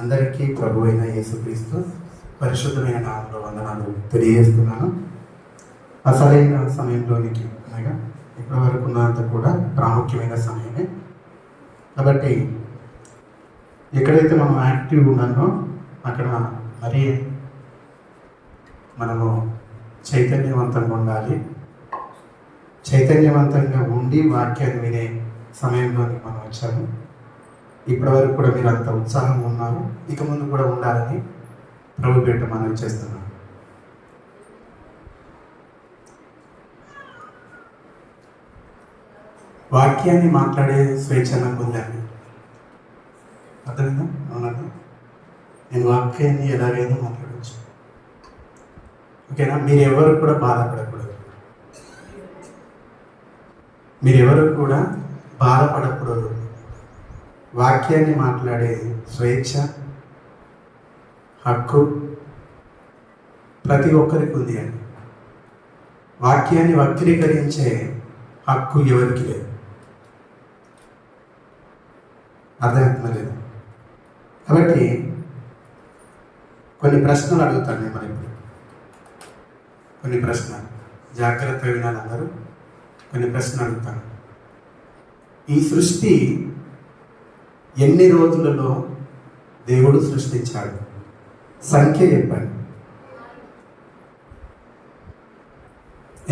అందరికీ ప్రభు అయిన యేసుక్రీస్తు పరిశుద్ధమైన నామంలో వందనాలు తెలియజేస్తున్నాను. అసలైన సమయంలోనికి అనగా ఇప్పటి వరకు ఉన్నంత కూడా ప్రాముఖ్యమైన సమయమే. కాబట్టి ఎక్కడైతే మనం యాక్టివ్ ఉన్నామో అక్కడ మరి మనము చైతన్యవంతంగా ఉండాలి. చైతన్యవంతంగా ఉండి వాక్యాన్ని వినే సమయంలోకి మనం వచ్చాము. ఇప్పటి వరకు కూడా మీరు అంత ఉత్సాహంగా ఉన్నారు. ఇక ముందు కూడా ఉండాలని ప్రభు పేట మనం చేస్తున్నాం. వాక్యాన్ని మాట్లాడే స్వేచ్ఛ నాకు ఉందండి. అర్థమైందా? అవునండి. నేను వాక్యాన్ని ఎలాగైనా మాట్లాడవచ్చు ఓకేనా? మీరు కూడా బాధపడకూడదు. మీరెవరు కూడా బాధపడకూడదు. వాక్యాన్ని మాట్లాడే స్వేచ్ఛ హక్కు ప్రతి ఒక్కరికి ఉంది అండి. వాక్యాన్ని వక్రీకరించే హక్కు ఎవరికి లేదు? అర్థమవుతుందా? లేదు కాబట్టి కొన్ని ప్రశ్నలు అడుగుతాను మిమ్మల్ని ఇప్పుడు. కొన్ని ప్రశ్నలు. జాగ్రత్తగా వినాలి అందరూ. కొన్ని ప్రశ్నలు అడుగుతాను. ఈ సృష్టి ఎన్ని రోజులలో దేవుడు సృష్టించాడు? సంఖ్య చెప్పండి.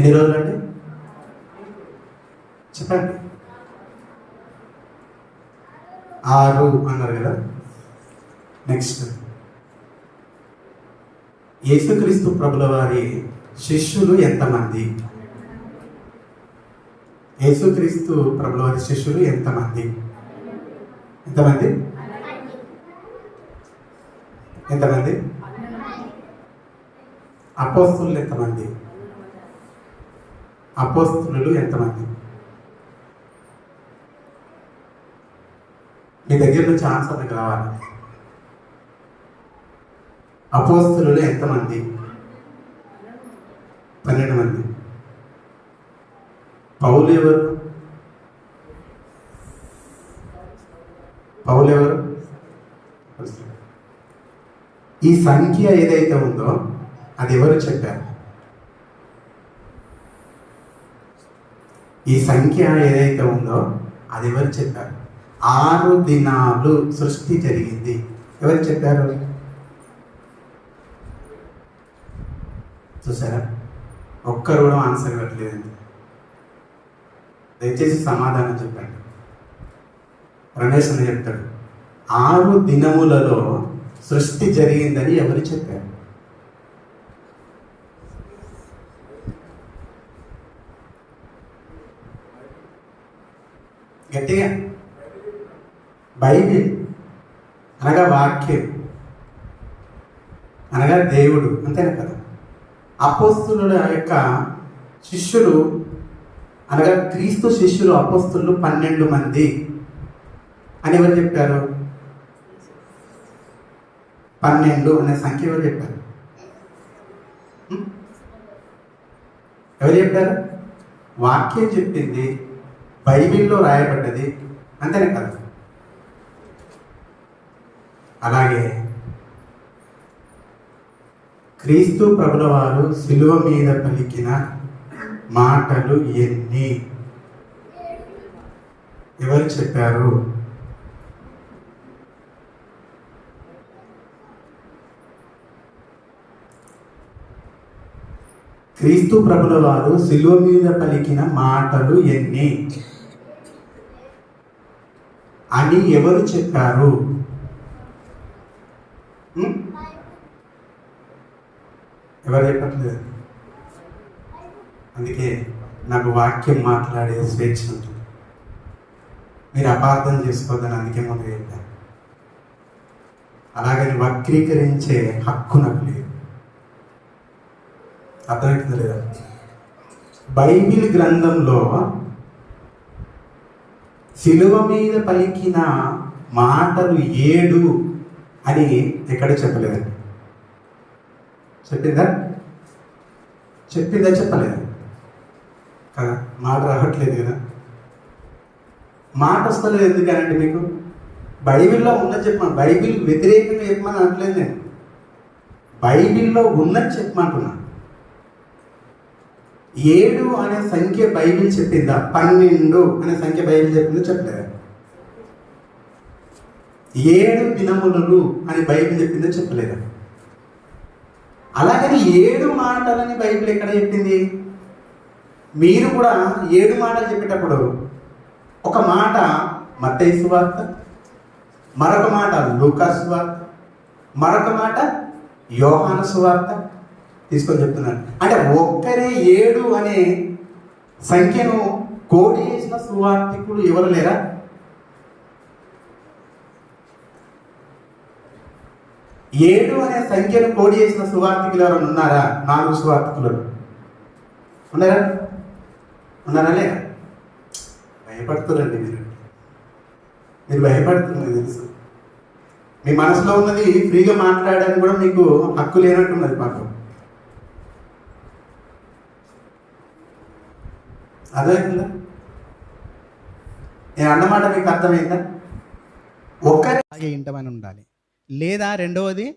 ఎన్ని రోజులు అండి చెప్పండి. ఆరు అన్నారు కదా? నెక్స్ట్ యేసుక్రీస్తు ప్రభుల వారి శిష్యులు ఎంతమంది? యేసుక్రీస్తు ప్రభుల వారి శిష్యులు ఎంతమంది? ఎంతమంది? ఎంతమంది? అపోస్తులు ఎంతమంది? అపోస్తులు ఎంతమంది? మీ దగ్గర నుంచి ఆన్సర్ కావాలి అపోస్తులు ఎంతమంది? పన్నెండు మంది. పౌలు ఎవరు? పౌలు ఎవరు? ఈ సంఖ్య ఏదైతే ఉందో అది ఎవరు చెప్పారు? ఈ సంఖ్య ఏదైతే ఉందో అది ఎవరు చెప్పారు? ఆరు దినాలు సృష్టి జరిగింది. ఎవరు చెప్పారు? చూసారా? ఒక్కరు కూడా ఆన్సర్ ఇవ్వట్లేదండి. దయచేసి సమాధానం చెప్పండి. రమేష్ చెప్తాడు. ఆరు దినములలో సృష్టి జరిగిందని ఎవరు చెప్పారు? గట్టిగా. బైబిల్ అనగా వాక్యం అనగా దేవుడు అంతేనా కదా? అపోస్తుల యొక్క శిష్యులు అనగా క్రీస్తు శిష్యులు అపోస్తులు పన్నెండు మంది. అని ఎవరు చెప్పారు? పన్నెండు అనే సంఖ్య ఎవరు చెప్పారు? ఎవరు చెప్పారు? వాక్యం చెప్పింది బైబిల్లో రాయబడ్డది అంతేనే కదా? అలాగే క్రీస్తు ప్రభుల వారు శిలువ మీద పలికిన మాటలు ఎన్ని? ఎవరు చెప్పారు? క్రీస్తు ప్రభుల వారు శిలువ మీద పలికిన మాటలు ఎన్ని? అని ఎవరు చెప్పారు? ఎవరు చెప్పట్లేదు? అందుకే నాకు వాక్యం మాట్లాడే స్వేచ్ఛ ఉంటుంది మీరు అపార్థం చేసుకోవద్దని అందుకే ముందు చెప్పారు అలాగని వక్రీకరించే హక్కు నాకు లేదు. అర్థమవుతుంది లేదా? బైబిల్ గ్రంథంలో శిలువ మీద పలికిన మాటలు ఏడు అని ఎక్కడ చెప్పలేదండి చెప్పిందా? చెప్పిందా చెప్పలేదు? కదా మాట రావట్లేదు కదా. మాట వస్తలేదు ఎందుకనండి మీకు? బైబిల్లో ఉన్నది చెప్పమని బైబిల్ వ్యతిరేకంగా చెప్పమని అనట్లేదు నేను. బైబిల్లో ఉన్నది చెప్పమంటున్నాను ఏడు అనే సంఖ్య బైబిల్ చెప్పిందా? పన్నెండు అనే సంఖ్య బైబిల్ చెప్పిందో? చెప్పలేదా? ఏడు దినములు అని బైబిల్ చెప్పిందో? చెప్పలేదా? అలాగని ఏడు మాటలని బైబిల్ ఎక్కడ చెప్పింది? మీరు కూడా ఏడు మాటలు చెప్పేటప్పుడు ఒక మాట మత్తయి వార్త మరొక మాట లూకా వార్త మరొక మాట యోహాన వార్త తీసుకొని చెప్తున్నాను అంటే ఒక్కరే ఏడు అనే సంఖ్యను కోటి చేసిన సువార్థికులు ఎవరు లేరా? ఏడు అనే సంఖ్యను కోడి చేసిన సువార్థికులు ఎవరైనా ఉన్నారా? నాలుగు సువార్థికులు. ఉన్నారా? ఉన్నారా లేరా? భయపడుతున్నారండి మీరు. మీరు భయపడుతున్నారు తెలుసు. మీ మనసులో ఉన్నది ఫ్రీగా మాట్లాడడానికి కూడా మీకు హక్కు లేనట్టున్నది మాకు. అర్థమైందా నేను అన్నమాట మీకు అర్థమైందా? ఒక్కరి ఇంటమని ఉండాలి. లేదా రెండవది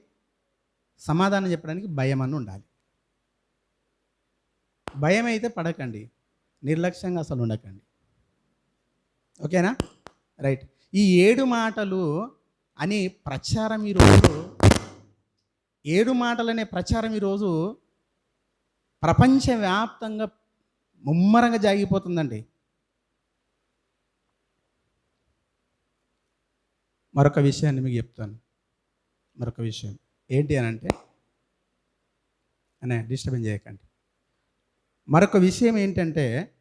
సమాధానం చెప్పడానికి భయం అని ఉండాలి. భయం అయితే పడకండి. నిర్లక్ష్యంగా అసలు ఉండకండి. ఓకేనా? రైట్. ఈ ఏడు మాటలు అని ప్రచారం ఈరోజు ఏడు మాటలనే ప్రచారం ఈరోజు ప్రపంచవ్యాప్తంగా ముమ్మరంగా జాగిపోతుందండి. మరొక విషయాన్ని మీకు చెప్తాను. మరొక విషయం. ఏంటి అని అంటే అనే డిస్టర్బెన్స్ చేయకండి. మరొక విషయం ఏంటంటే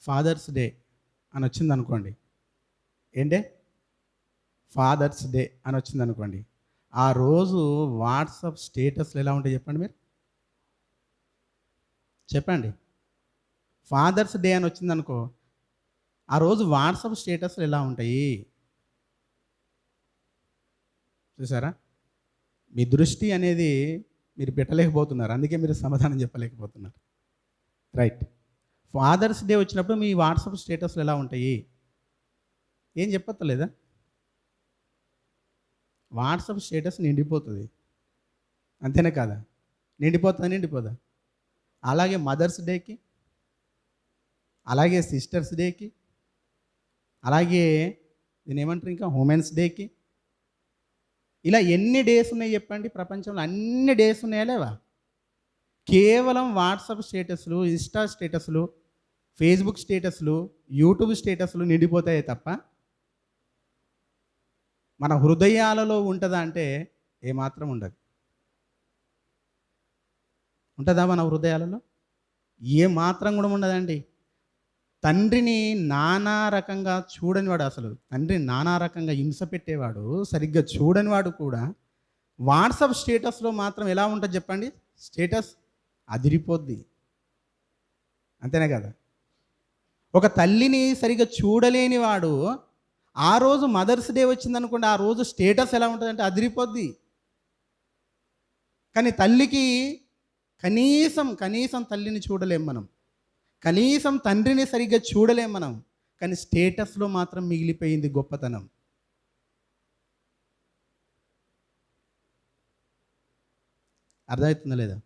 ఫాదర్స్ డే అని వచ్చింది అనుకోండి ఏంటే? ఫాదర్స్ డే అని వచ్చింది అనుకోండి ఆ రోజు వాట్సాప్ స్టేటస్లు ఎలా ఉంటాయి చెప్పండి మీరు? చెప్పండి. ఫాదర్స్ డే అని వచ్చిందనుకో ఆ రోజు వాట్సాప్ స్టేటస్లు ఎలా ఉంటాయి? చూసారా? మీ దృష్టి అనేది మీరు పెట్టలేకపోతున్నారు. అందుకే మీరు సమాధానం చెప్పలేకపోతున్నారు. రైట్ ఫాదర్స్ డే వచ్చినప్పుడు మీ వాట్సాప్ స్టేటస్లు ఎలా ఉంటాయి? ఏం చెప్పత్తలేదా వాట్సాప్ స్టేటస్ నిండిపోతుంది. అంతేనే కాదా? నిండిపోతుందా? నిండిపోదా? అలాగే మదర్స్ డేకి అలాగే సిస్టర్స్ డేకి అలాగే దీని ఏమంటారు ఇంకా ఉమెన్స్ డేకి. ఇలా ఎన్ని డేస్ ఉన్నాయి చెప్పండి? ప్రపంచంలో అన్ని డేస్ ఉన్నాయా లేవా? కేవలం వాట్సాప్ స్టేటస్లు ఇన్స్టా స్టేటస్లు ఫేస్బుక్ స్టేటస్లు యూట్యూబ్ స్టేటస్లు నిండిపోతాయి తప్ప మన హృదయాలలో ఉంటుందా అంటే ఏమాత్రం ఉండదు. ఉంటుందా మన హృదయాలలో? ఏ మాత్రం కూడా ఉండదండి. తండ్రిని నానా రకంగా చూడనివాడు అసలు. తండ్రిని నానా రకంగా హింస పెట్టేవాడు సరిగ్గా చూడనివాడు కూడా. వాట్సాప్ స్టేటస్లో మాత్రం ఎలా ఉంటుంది చెప్పండి? స్టేటస్ అదిరిపోద్ది. అంతేనే కదా? ఒక తల్లిని సరిగ్గా చూడలేనివాడు ఆ రోజు మదర్స్ డే వచ్చిందనుకోండి ఆ రోజు స్టేటస్ ఎలా ఉంటుందంటే అదిరిపోద్ది. కానీ తల్లికి కనీసం కనీసం తల్లిని చూడలేం మనం. కనీసం తండ్రిని సరిగ్గా చూడలేం మనం. కానీ స్టేటస్లో మాత్రం మిగిలిపోయింది గొప్పతనం. అర్థమవుతుందా లేదా?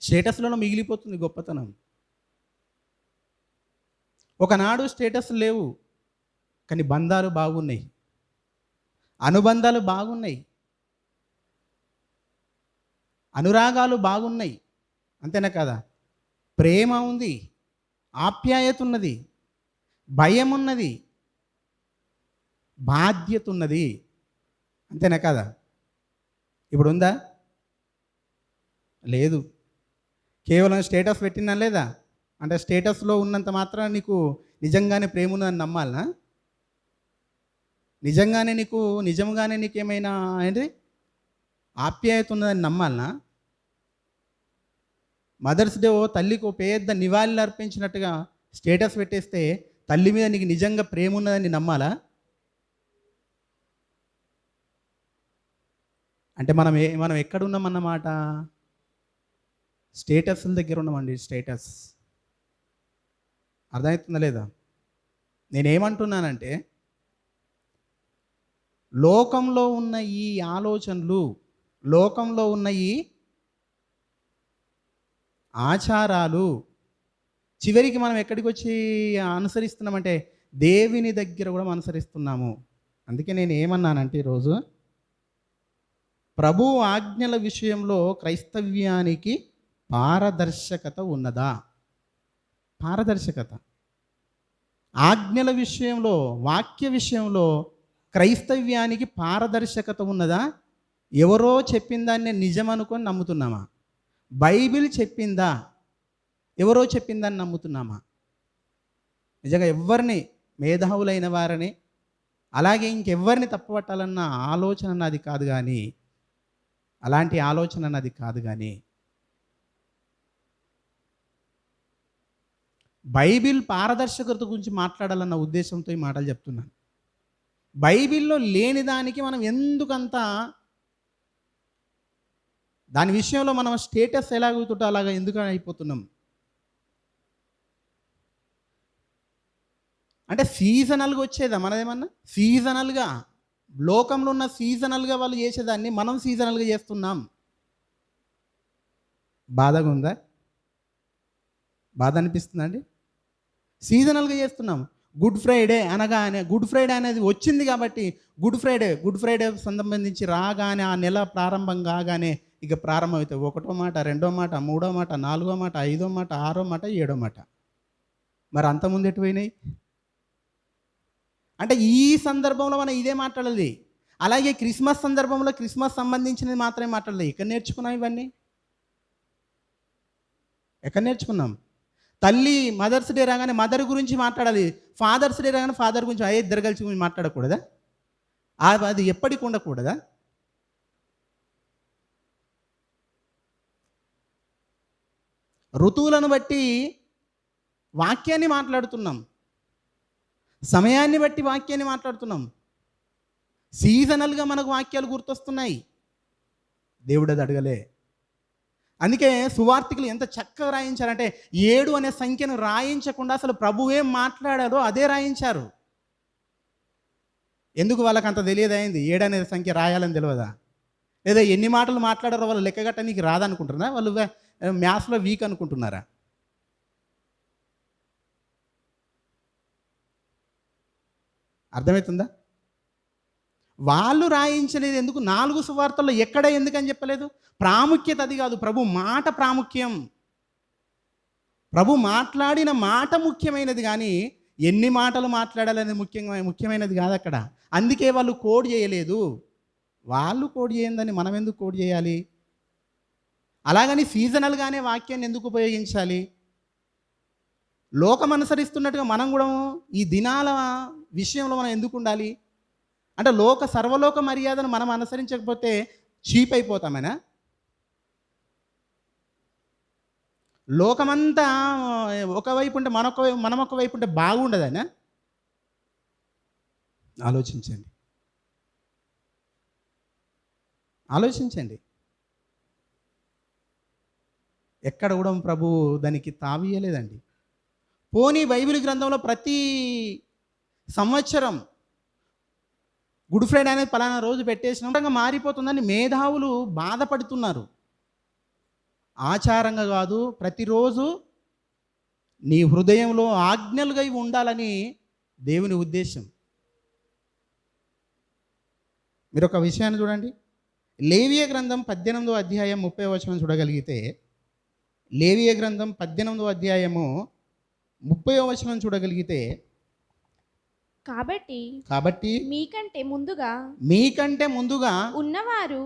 స్టేటస్లోనే మిగిలిపోతుంది గొప్పతనం. ఒకనాడు స్టేటస్ లేవు. కానీ బంధాలు బాగున్నాయి. అనుబంధాలు బాగున్నాయి. అనురాగాలు బాగున్నాయి. అంతేనా కదా? ప్రేమ ఉంది ఆప్యాయత ఉన్నది భయం ఉన్నది బాధ్యత ఉన్నది. అంతేనా కదా? ఇప్పుడు ఉందా లేదు. కేవలం స్టేటస్ పెట్టినా లేదా? అంటే స్టేటస్లో ఉన్నంత మాత్రం నీకు నిజంగానే ప్రేమ ఉన్నదని నమ్మాలనా? నిజంగానే నీకు నిజంగానే నీకేమైనా ఏంటి? ఆప్యాయత ఉన్నదని నమ్మాలనా? మదర్స్ డే ఓ తల్లికి ఓ పెద్ద నివాళులు అర్పించినట్టుగా స్టేటస్ పెట్టేస్తే తల్లి మీద నీకు నిజంగా ప్రేమ ఉన్నదని నమ్మాలా? అంటే మనం ఏ మనం ఎక్కడున్నామన్నమాట స్టేటస్ల దగ్గర ఉన్నామండి స్టేటస్. అర్థమవుతుందా లేదా? నేనేమంటున్నానంటే లోకంలో ఉన్న ఈ ఆలోచనలు లోకంలో ఉన్న ఈ ఆచారాలు. చివరికి మనం ఎక్కడికి వచ్చి అనుసరిస్తున్నామంటే దేవుని దగ్గర కూడా అనుసరిస్తున్నాము. అందుకే నేను ఏమన్నానంటే ఈరోజు ప్రభు ఆజ్ఞల విషయంలో క్రైస్తవ్యానికి పారదర్శకత ఉన్నదా? పారదర్శకత. ఆజ్ఞల విషయంలో వాక్య విషయంలో క్రైస్తవ్యానికి పారదర్శకత ఉన్నదా? ఎవరో చెప్పిన దాన్ని నిజం అనుకొని నమ్ముతున్నామా? బైబిల్ చెప్పిందా? ఎవరో చెప్పిందని నమ్ముతున్నామా? నిజంగా ఎవరిని మేధావులైన వారని అలాగే ఇంకెవ్వరిని తప్పబట్టాలన్న ఆలోచన నాది కాదు కానీ అలాంటి ఆలోచన నాది కాదు కానీ బైబిల్ పారదర్శకత గురించి మాట్లాడాలన్న ఉద్దేశంతో ఈ మాటలు చెప్తున్నాను. బైబిల్లో లేని దానికి మనం ఎందుకంత దాని విషయంలో మనం స్టేటస్ ఎలాగుతుంటో అలాగా ఎందుకు అయిపోతున్నాం? అంటే సీజనల్గా వచ్చేదా మనదేమన్నా? సీజనల్గా. లోకంలో ఉన్న సీజనల్గా వాళ్ళు చేసేదాన్ని మనం సీజనల్గా చేస్తున్నాం. బాధగా ఉందా? బాధ అనిపిస్తుందండి సీజనల్గా చేస్తున్నాం. గుడ్ ఫ్రైడే అనగానే గుడ్ ఫ్రైడే అనేది వచ్చింది కాబట్టి గుడ్ ఫ్రైడే గుడ్ ఫ్రైడే సంబంధించి రాగానే ఆ నెల ప్రారంభం కాగానే ఇక ప్రారంభమవుతాయి ఒకటో మాట రెండో మాట మూడో మాట నాలుగో మాట ఐదో మాట ఆరో మాట ఏడో మాట. మరి అంతకుముందు ఎటు పోయినాయి? అంటే ఈ సందర్భంలో మనం ఇదే మాట్లాడాలి. అలాగే క్రిస్మస్ సందర్భంలో క్రిస్మస్ సంబంధించినది మాత్రమే మాట్లాడలేదు ఎక్కడ నేర్చుకున్నాం ఇవన్నీ? ఎక్కడ నేర్చుకున్నాం? తల్లి మదర్స్ డే రాగానే మదర్ గురించి మాట్లాడాలి. ఫాదర్స్ డే రాగానే ఫాదర్ గురించి అయ్యే ఇద్దరు కలిసి గురించి మాట్లాడకూడదా అది ఎప్పటికి ఉండకూడదా? ఋతువులను బట్టి వాక్యాన్ని మాట్లాడుతున్నాం. సమయాన్ని బట్టి వాక్యాన్ని మాట్లాడుతున్నాం. సీజనల్గా మనకు వాక్యాలు గుర్తొస్తున్నాయి. దేవుడు అది అడగలే. అందుకే సువార్తికులు ఎంత చక్కగా రాయించారంటే ఏడు అనే సంఖ్యను రాయించకుండా అసలు ప్రభు ఏం మాట్లాడారో అదే రాయించారు. ఎందుకు వాళ్ళకి అంత తెలియదైంది ఏడు అనే సంఖ్య రాయాలని తెలియదా లేదా ఎన్ని మాటలు మాట్లాడారో వాళ్ళు లెక్కగట్ట నీకు రాదనుకుంటున్నా వాళ్ళు మ్యాథ్స్లో వీక్ అనుకుంటున్నారా? అర్థమవుతుందా? వాళ్ళు రాయించలేదు ఎందుకు? నాలుగు సువార్తల్లో ఎక్కడ ఎందుకని చెప్పలేదు? ప్రాముఖ్యత అది కాదు. ప్రభు మాట ప్రాముఖ్యం. ప్రభు మాట్లాడిన మాట ముఖ్యమైనది కానీ ఎన్ని మాటలు మాట్లాడాలనేది ముఖ్యంగా ముఖ్యమైనది కాదు అక్కడ. అందుకే వాళ్ళు కోడ్ చేయలేదు. వాళ్ళు కోడ్ చేయందని మనం ఎందుకు కోడ్ చేయాలి? అలాగని సీజనల్గానే వాక్యాన్ని ఎందుకు ఉపయోగించాలి? లోకం అనుసరిస్తున్నట్టుగా మనం కూడా ఈ దినాల విషయంలో మనం ఎందుకు ఉండాలి? అంటే లోక సర్వలోక మర్యాదను మనం అనుసరించకపోతే చీప్ అయిపోతామేనా? లోకమంతా ఒకవైపు ఉంటే మనొక మనం ఒక వైపు ఉంటే బాగుండదనా? ఆలోచించండి. ఆలోచించండి. ఎక్కడ కూడా ప్రభు దానికి తావీయలేదండి పోనీ బైబిల్ గ్రంథంలో ప్రతి సంవత్సరం గుడ్ ఫ్రైడే అనేది పలానా రోజు పెట్టేసిన మారిపోతుందని మేధావులు బాధపడుతున్నారు. ఆచారంగా కాదు ప్రతిరోజు నీ హృదయంలో ఆజ్ఞలుగా ఇవి ఉండాలని దేవుని ఉద్దేశం. మీరు ఒక విషయాన్ని చూడండి. లేవియ గ్రంథం పద్దెనిమిదో అధ్యాయం ముప్పై వచనం చూడగలిగితే లేవియ గ్రంథం పద్దెనిమిదో అధ్యాయము ముప్పై వచనం చూడగలిగితే కాబట్టి కాబట్టి మీకంటే ముందుగా మీకంటే ముందుగా ఉన్నవారు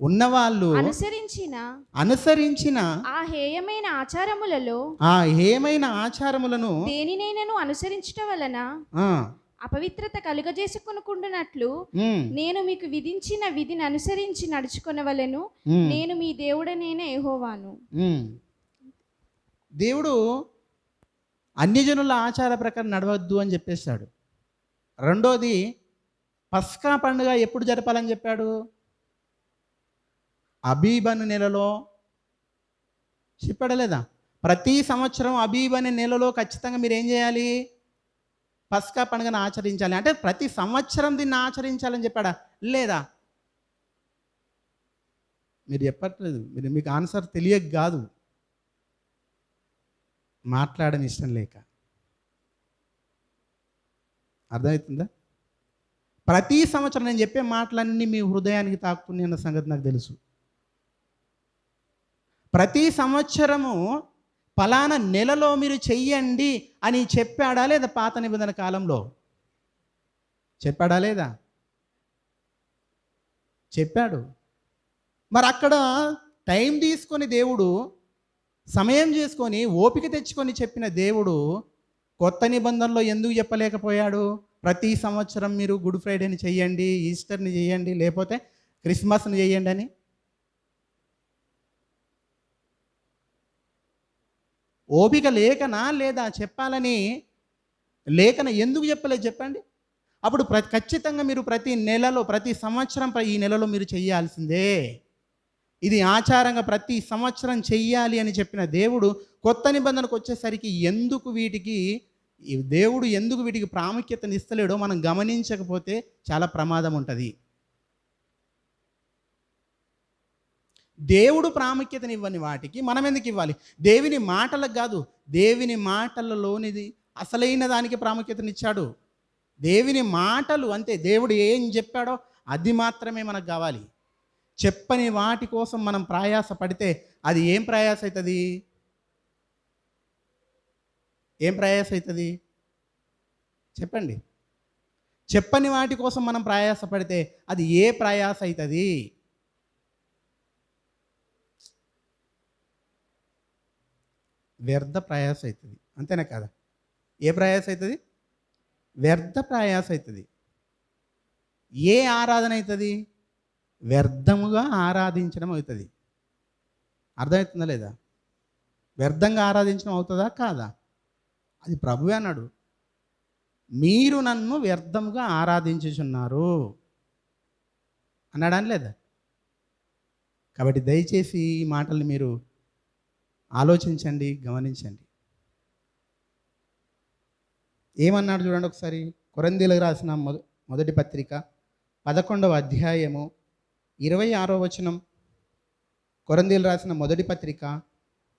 ఉన్నవాళ్ళు అనుసరించిన అనుసరించిన ఆ హేయమైన ఆచారములలో ఆ ఏమైన ఆచారములను దేనినైనను అనుసరించటం వలన అపవిత్రత కలుగజేసుకొనుకుంటున్నట్లు నేను మీకు విధించిన విధిని అనుసరించి నడుచుకొనవలెను. నేను మీ దేవుడనైన యెహోవాను. ఉమ్. దేవుడు అన్యజనుల ఆచార ప్రకారం నడవద్దు అని చెప్పేశాడు రెండోది పస్కా పండుగ ఎప్పుడు జరపాలని చెప్పాడు? అబీబను నెలలో చెప్పాడా లేదా ప్రతి సంవత్సరం అబీబ్ అనే నెలలో ఖచ్చితంగా మీరు ఏం చేయాలి? పస్కా పండుగను ఆచరించాలి. అంటే ప్రతి సంవత్సరం దీన్ని ఆచరించాలని చెప్పాడా? లేదా? మీరు చెప్పట్లేదు. మీరు మీకు ఆన్సర్ తెలియక కాదు. మాట్లాడని ఇష్టం లేక. అర్థమవుతుందా ప్రతి సంవత్సరం నేను చెప్పే మాటలన్నీ మీ హృదయానికి తాకుతున్నాయి అన్న సంగతి నాకు తెలుసు. ప్రతి సంవత్సరము పలానా నెలలో మీరు చెయ్యండి అని చెప్పాడా లేదా పాత నిబంధన కాలంలో? చెప్పాడా లేదా? చెప్పాడు. మరి అక్కడ టైం తీసుకొని దేవుడు సమయం చేసుకొని ఓపిక తెచ్చుకొని చెప్పిన దేవుడు కొత్త నిబంధనలో ఎందుకు చెప్పలేకపోయాడు? ప్రతి సంవత్సరం మీరు గుడ్ ఫ్రైడేని చెయ్యండి ఈస్టర్ని చేయండి లేకపోతే క్రిస్మస్ని చేయండి అని? ఓపిక లేకనా లేదా చెప్పాలని లేఖన ఎందుకు చెప్పలేదు చెప్పండి? అప్పుడు ప్ర ఖచ్చితంగా మీరు ప్రతి నెలలో ప్రతి సంవత్సరం ఈ నెలలో మీరు చేయాల్సిందే ఇది ఆచారంగా ప్రతి సంవత్సరం చెయ్యాలి అని చెప్పిన దేవుడు కొత్త నిబంధనకు వచ్చేసరికి ఎందుకు వీటికి దేవుడు ఎందుకు వీటికి ప్రాముఖ్యతనిస్తలేడో మనం గమనించకపోతే చాలా ప్రమాదం ఉంటుంది. దేవుడు ప్రాముఖ్యతనివ్వని వాటికి మనం ఎందుకు ఇవ్వాలి? దేవుని మాటలకు కాదు దేవుని మాటలలోనిది అసలైన దానికి ప్రాముఖ్యతనిచ్చాడు దేవుని మాటలు అంతే దేవుడు ఏం చెప్పాడో అది మాత్రమే మనకు కావాలి. చెప్పని వాటి కోసం మనం ప్రయాస పడితే అది ఏం ప్రయాస అవుతుంది ఏం ప్రయాస అవుతుంది చెప్పండి. చెప్పని వాటి కోసం మనం ప్రయాస పడితే అది ఏ ప్రయాస అవుతుంది వ్యర్థ ప్రయాస అవుతుంది అంతేనా కదా? ఏ ప్రయాస అవుతుంది వ్యర్థ ప్రయాస అవుతుంది ఏ ఆరాధన అవుతుంది వ్యర్థముగా ఆరాధించడం అవుతుంది. అర్థమవుతుందా లేదా? వ్యర్థంగా ఆరాధించడం అవుతుందా? కాదా? అది ప్రభువే అన్నాడు. మీరు నన్ను వ్యర్థముగా ఆరాధించుచున్నారు. అన్నాడా లేదా? కాబట్టి దయచేసి ఈ మాటల్ని మీరు ఆలోచించండి గమనించండి. ఏమన్నాడు చూడండి ఒకసారి? కొరందీలకు రాసిన మొద మొదటి పత్రిక పదకొండవ అధ్యాయము ఇరవై ఆరో వచనం. కొరందీలు రాసిన మొదటి పత్రిక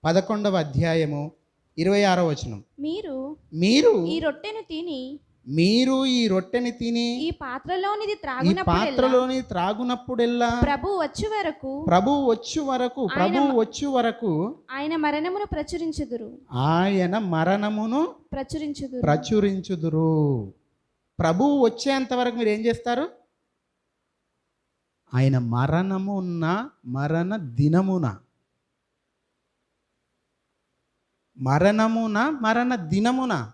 పదకొండవ అధ్యాయము ఇరవై ఆరో వచనం. మీరు మీరు ఈ రొట్టెను తిని మీరు ఈ రొట్టెని తిని ఈ పాత్రలోనిది త్రాగునప్పుడెల్లా? పాత్రలోని త్రాగునప్పుడెల్లా? ప్రభు వచ్చు వరకు ప్రభు వచ్చు వరకు ప్రభు వచ్చు వరకు ఆయన మరణమును ప్రచురించుదురు. ఆయన మరణమును ప్రచురించుదురు. ప్రచురించుదురు. ప్రభువు వచ్చేంత వరకు మీరు ఏం చేస్తారు? ఆయన మరణమున్న మరణ దినమున. మరణమున మరణ దినమున.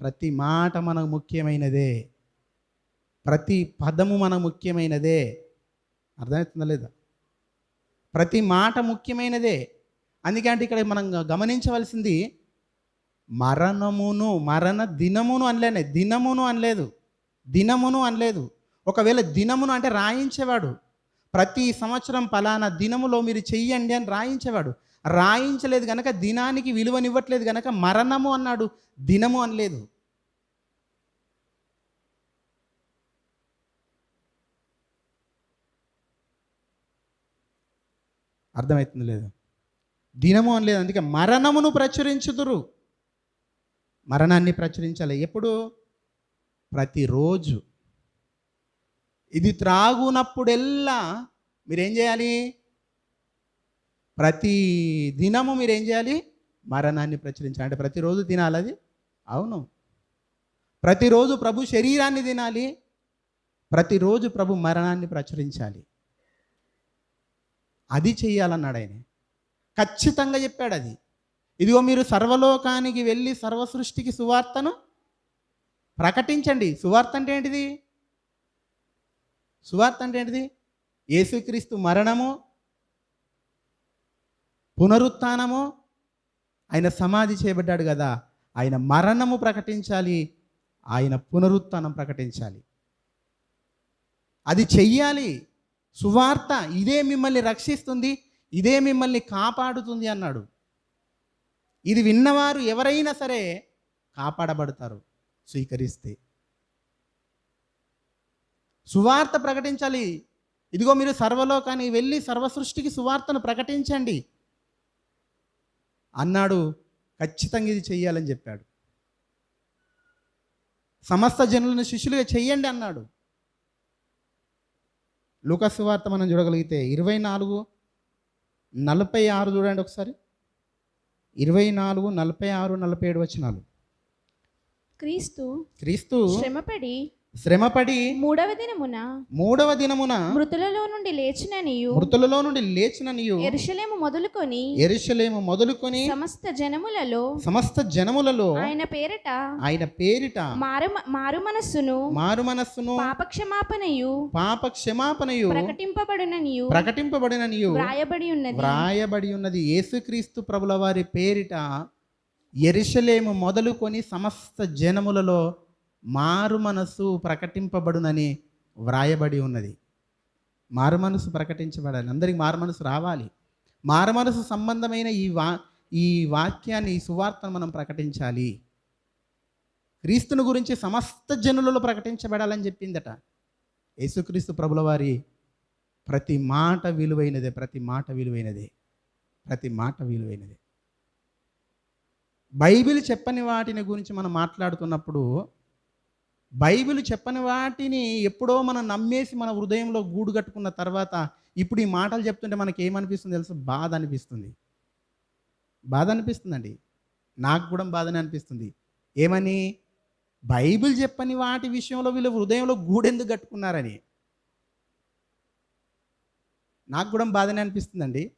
ప్రతి మాట మనకు ముఖ్యమైనదే. ప్రతి పదము మనకు ముఖ్యమైనదే. అర్థమవుతుందా లేదా? ప్రతి మాట ముఖ్యమైనదే. అందుకే అంటే ఇక్కడ మనం గమనించవలసింది మరణమును మరణ దినమును అనలేనే దినమును అనలేదు. దినమును అనలేదు. ఒకవేళ దినమును అంటే రాయించేవాడు. ప్రతి సంవత్సరం పలానా దినములో మీరు చెయ్యండి అని రాయించేవాడు. రాయించలేదు గనక దినానికి విలువనివ్వట్లేదు గనక మరణము అన్నాడు. దినము అనలేదు. అర్థమవుతుంది లేదు? దినము అనలేదు. అందుకే మరణమును ప్రచురించుదురు. మరణాన్ని ప్రచురించాలి. ఎప్పుడు? ప్రతిరోజు. ఇది త్రాగునప్పుడెల్లా మీరేం చేయాలి? ప్రతి దినము మీరేం చేయాలి? మరణాన్ని ప్రచురించాలి. అంటే ప్రతిరోజు తినాలి అది? అవును. ప్రతిరోజు ప్రభు శరీరాన్ని తినాలి. ప్రతిరోజు ప్రభు మరణాన్ని ప్రచురించాలి. అది చెయ్యాలన్నాడు ఆయన. ఖచ్చితంగా చెప్పాడు అది. ఇదిగో మీరు సర్వలోకానికి వెళ్ళి సర్వసృష్టికి సువార్తను ప్రకటించండి. సువార్త అంటే ఏంటిది? సువార్త అంటే ఏంటిది? యేసుక్రీస్తు మరణము పునరుత్థానము ఆయన సమాధి చేయబడ్డాడు కదా. ఆయన మరణము ప్రకటించాలి ఆయన పునరుత్నం ప్రకటించాలి. అది చెయ్యాలి. సువార్త ఇదే మిమ్మల్ని రక్షిస్తుంది ఇదే మిమ్మల్ని కాపాడుతుంది అన్నాడు. ఇది విన్నవారు ఎవరైనా సరే కాపాడబడతారు. స్వీకరిస్తే. సువార్త ప్రకటించాలి. ఇదిగో మీరు సర్వలోకాన్ని వెళ్ళి సర్వ సృష్టికి సువార్తను ప్రకటించండి. అన్నాడు ఖచ్చితంగా ఇది చెయ్యాలని చెప్పాడు. సమస్త జనులను శిష్యులుగా చెయ్యండి అన్నాడు. లూకస్ వార్త మనం చూడగలిగితే ఇరవై నాలుగు నలభై ఆరు చూడండి ఒకసారి. ఇరవై నాలుగు నలభై ఆరు నలభై ఏడు వచ్చినాలు క్రీస్తు క్రీస్తు శ్రమపడి శ్రమపడి మూడవ దినమున మూడవ దినమున మృతులలో నుండి లేచిననియు మృతులలో నుండి లేచిన నీయు ఎరుషలేము మొదలుకొని ఎరుషలేము మొదలుకొని సమస్త జనములలో సమస్త జనములలో ఆయన పేరట ఆయన పేరిట మారు మారు మనస్సును మారు మనస్సును పాపక్షమాపణయు పాప క్షమాపణయు ప్రకటింపబడుననియు ప్రకటింపబడిన నీయు వ్రాయబడి ఉన్నది. వ్రాయబడి ఉన్నది. యేసుక్రీస్తు ప్రభుల వారి పేరిట ఎరిశలేము మొదలుకొని సమస్త జనములలో మారు మనస్సు ప్రకటింపబడునని వ్రాయబడి ఉన్నది. మారు మనసు ప్రకటించబడాలి. అందరికి మారు మనసు రావాలి. మారు మనసు సంబంధమైన ఈ వా ఈ వాక్యాన్ని ఈ సువార్తను మనం ప్రకటించాలి. క్రీస్తుని గురించి సమస్త జనులలో ప్రకటించబడాలని చెప్పిందట. యేసుక్రీస్తు ప్రభుల వారి ప్రతి మాట విలువైనదే ప్రతి మాట విలువైనదే ప్రతి మాట విలువైనదే. బైబిల్ చెప్పని వాటిని గురించి మనం మాట్లాడుతున్నప్పుడు బైబిల్ చెప్పని వాటిని ఎప్పుడో మనం నమ్మేసి మన హృదయంలో గూడు కట్టుకున్న తర్వాత ఇప్పుడు ఈ మాటలు చెప్తుంటే మనకి ఏమనిపిస్తుంది తెలుసు? బాధ అనిపిస్తుంది. బాధ అనిపిస్తుందండి. నాకు కూడా బాధనే అనిపిస్తుంది. ఏమని? బైబిల్ చెప్పని వాటి విషయంలో వీళ్ళు హృదయంలో గూడెందుకు కట్టుకున్నారని. నాకు కూడా బాధనే అనిపిస్తుందండి.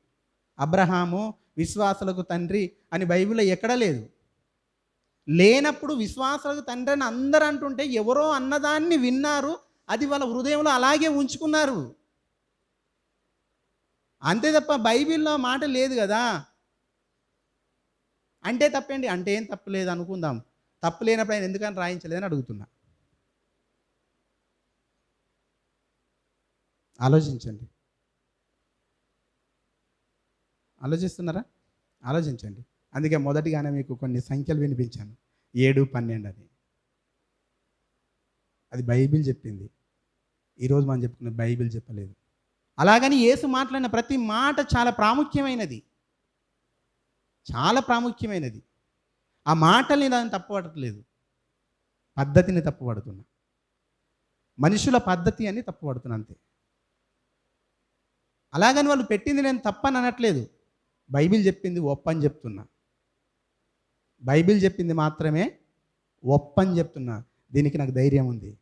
అబ్రహాము విశ్వాసులకు తండ్రి అని బైబిల్లో ఎక్కడా లేదు. లేనప్పుడు విశ్వాసులకు తండ్రి అని అందరూ అంటుంటే ఎవరో అన్నదాన్ని విన్నారు అది వాళ్ళ హృదయంలో అలాగే ఉంచుకున్నారు. అంతే తప్ప బైబిల్లో మాట లేదు కదా. అంటే తప్పండి అంటే ఏం తప్పలేదు అనుకుందాం. తప్పు లేనప్పుడు ఆయన ఎందుకని రాయించలేదని అడుగుతున్నా. ఆలోచించండి. ఆలోచిస్తున్నారా? ఆలోచించండి. అందుకే మొదటిగానే మీకు కొన్ని సంఖ్యలు వినిపించాను. ఏడు పన్నెండు అని. అది బైబిల్ చెప్పింది. ఈరోజు మనం చెప్పుకున్న బైబిల్ చెప్పలేదు. అలాగని యేసు మాట్లాడిన ప్రతి మాట చాలా ప్రాముఖ్యమైనది. చాలా ప్రాముఖ్యమైనది. ఆ మాటల్ని నేను తప్పుపడట్లేదు. పద్ధతిని తప్పుపడుతున్నా. మనుషుల పద్ధతి అని తప్పుపడుతున్నా అంతే. అలాగని వాళ్ళు పెట్టింది నేను తప్పని అనట్లేదు. బైబిల్ చెప్పింది ఒప్పని చెప్తున్నా. బైబిల్ చెప్పింది మాత్రమే ఒప్పని చెప్తున్నా. దీనికి నాకు ధైర్యం ఉంది.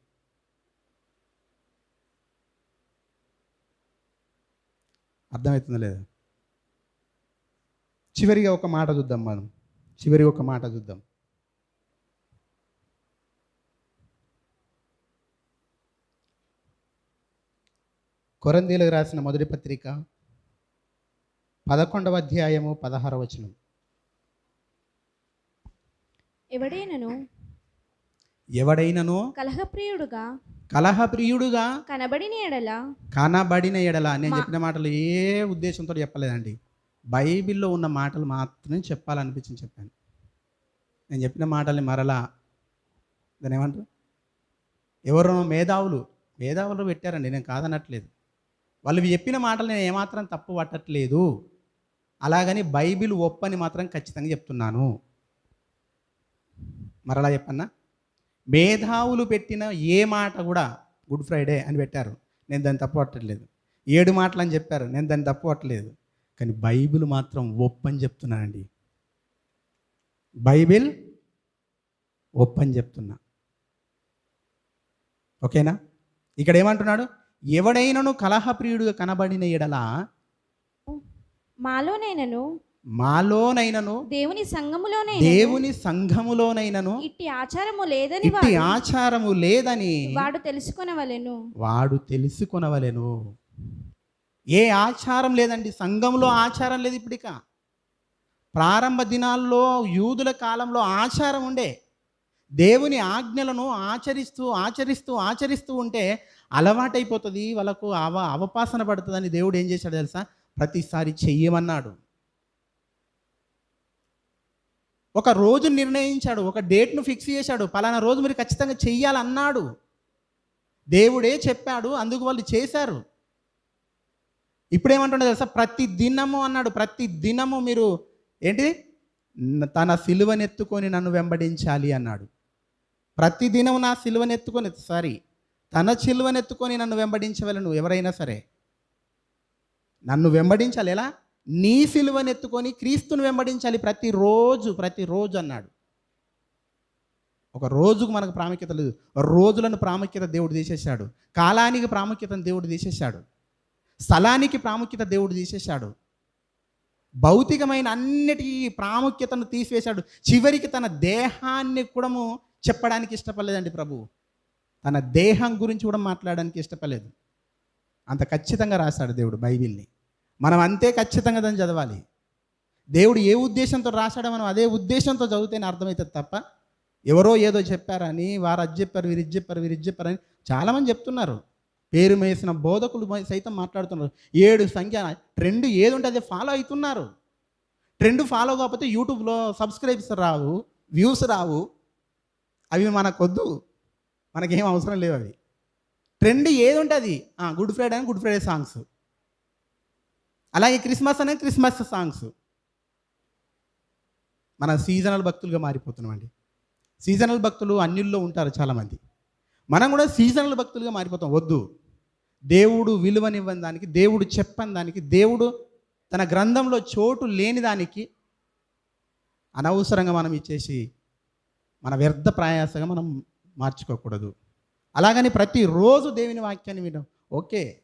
అర్థమవుతుందా లేదా? చివరిగా ఒక మాట చూద్దాం మనం. చివరిగా ఒక మాట చూద్దాం. కొరందీలకు రాసిన మొదటి పత్రిక పదకొండవ అధ్యాయము పదహారవ వచనం. ఎవడైనను? ఎవడైనను? కలహప్రియుడుగా? కలహప్రియుడుగా? కనబడిన ఎడల? కనబడిన ఎడల. నేను చెప్పిన మాటలు ఏ ఉద్దేశంతో చెప్పలేదండి. బైబిల్లో ఉన్న మాటలు మాత్రమే చెప్పాలనిపించింది చెప్పాను. నేను చెప్పిన మాటల్ని మరలా దాని ఏమంటారు? ఎవరో మేధావులు మేధావులు పెట్టారండి. నేను కాదనట్లేదు. వాళ్ళు చెప్పిన మాటలు నేను ఏమాత్రం తప్పు పట్టట్లేదు అలాగని బైబిల్ ఒప్పని మాత్రం ఖచ్చితంగా చెప్తున్నాను. మరలా చెప్పన్నా? మేధావులు పెట్టిన ఏ మాట కూడా గుడ్ ఫ్రైడే అని పెట్టారు. నేను దాన్ని తప్పు ఏడు మాటలు అని చెప్పారు. నేను దాన్ని తప్పు కానీ బైబిల్ మాత్రం ఒప్పని చెప్తున్నానండి. బైబిల్ ఒప్పని చెప్తున్నా. ఓకేనా? ఇక్కడ ఏమంటున్నాడు? ఎవడైనను కలహప్రియుడుగా కనబడిన ఎడలా మాలోనైనను మాలోనైనను దేవుని సంఘములోనే దేవుని సంఘములోనైనను ఇట్టి ఆచారము లేదని ఇట్టి ఆచారము లేదని వాడు తెలుసుకొనవలెను. వాడు తెలుసుకొనవలెను. ఏ ఆచారం లేదండి సంఘంలో ఆచారం లేదు ఇప్పటిక ప్రారంభ దినాల్లో యూదుల కాలంలో ఆచారం ఉండే. దేవుని ఆజ్ఞలను ఆచరిస్తూ ఆచరిస్తూ ఆచరిస్తూ ఉంటే అలవాటైపోతుంది వాళ్ళకు అవ అవపాసన పడుతుందని దేవుడు ఏం చేశాడు తెలుసా? ప్రతిసారి చెయ్యమన్నాడు. ఒక రోజు నిర్ణయించాడు ఒక డేట్ను ఫిక్స్ చేశాడు పలానా రోజు మీరు ఖచ్చితంగా చెయ్యాలన్నాడు. దేవుడే చెప్పాడు అందుకు వాళ్ళు చేశారు. ఇప్పుడేమంటుండే తెలుసా? ప్రతి దినము అన్నాడు ప్రతి దినము మీరు ఏంటి? తన సిలువనెత్తుకొని నన్ను వెంబడించాలి అన్నాడు. ప్రతి దినం నా సిలువనెత్తుకొని సారీ తన సిలువనెత్తుకొని నన్ను వెంబడించవలను ఎవరైనా సరే. నన్ను వెంబడించాలి. ఎలా? నీ సిలువనెత్తుకొని క్రీస్తుని వెంబడించాలి ప్రతిరోజు ప్రతిరోజు అన్నాడు. ఒక రోజుకు మనకు ప్రాముఖ్యత లేదు. రోజులను ప్రాముఖ్యత దేవుడు తీసేశాడు. కాలానికి ప్రాముఖ్యతను దేవుడు తీసేశాడు. స్థలానికి ప్రాముఖ్యత దేవుడు తీసేశాడు. భౌతికమైన అన్నిటికీ ప్రాముఖ్యతను తీసివేశాడు. చివరికి తన దేహాన్ని కూడా చెప్పడానికి ఇష్టపడలేదండి ప్రభు. తన దేహం గురించి కూడా మాట్లాడడానికి ఇష్టపడలేదు. అంత ఖచ్చితంగా రాశాడు దేవుడు బైబిల్ని. మనం అంతే ఖచ్చితంగా దాన్ని చదవాలి. దేవుడు ఏ ఉద్దేశంతో రాశాడో మనం అదే ఉద్దేశంతో చదివితేనే అర్థమవుతుంది తప్ప ఎవరో ఏదో చెప్పారని వారు అది చెప్పారు వీరు ఇది చెప్పారు వీరు ఇది చెప్పారని చాలామంది చెప్తున్నారు. పేరు మేసిన బోధకులు సైతం మాట్లాడుతున్నారు. ఏడు సంఖ్య ట్రెండ్ ఏది ఉంటే అదే ఫాలో అవుతున్నారు. ట్రెండ్ ఫాలో కాకపోతే యూట్యూబ్లో సబ్స్క్రైబ్స్ రావు వ్యూస్ రావు. అవి మనకొద్దు. మనకేం అవసరం లేవు అవి. ట్రెండ్ ఏది ఉంటుంది గుడ్ ఫ్రైడే అని గుడ్ ఫ్రైడే సాంగ్స్. అలాగే క్రిస్మస్ అనే క్రిస్మస్ సాంగ్స్. మన సీజనల్ భక్తులుగా మారిపోతున్నామండి. సీజనల్ భక్తులు అన్యుల్లో ఉంటారు చాలామంది. మనం కూడా సీజనల్ భక్తులుగా మారిపోతాం. వద్దు. దేవుడు విలువనివ్వని దానికి దేవుడు చెప్పని దానికి దేవుడు తన గ్రంథంలో చోటు లేని దానికి అనవసరంగా మనం ఇచ్చేసి మన వ్యర్థ ప్రయాసగా మనం మార్చుకోకూడదు. అలాగని ప్రతిరోజు దేవుని వాక్యాన్ని వినడం. ఓకే.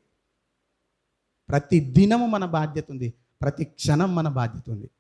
ప్రతి దినము మన బాధ్యత ఉంది. ప్రతి క్షణం మన బాధ్యత ఉంది.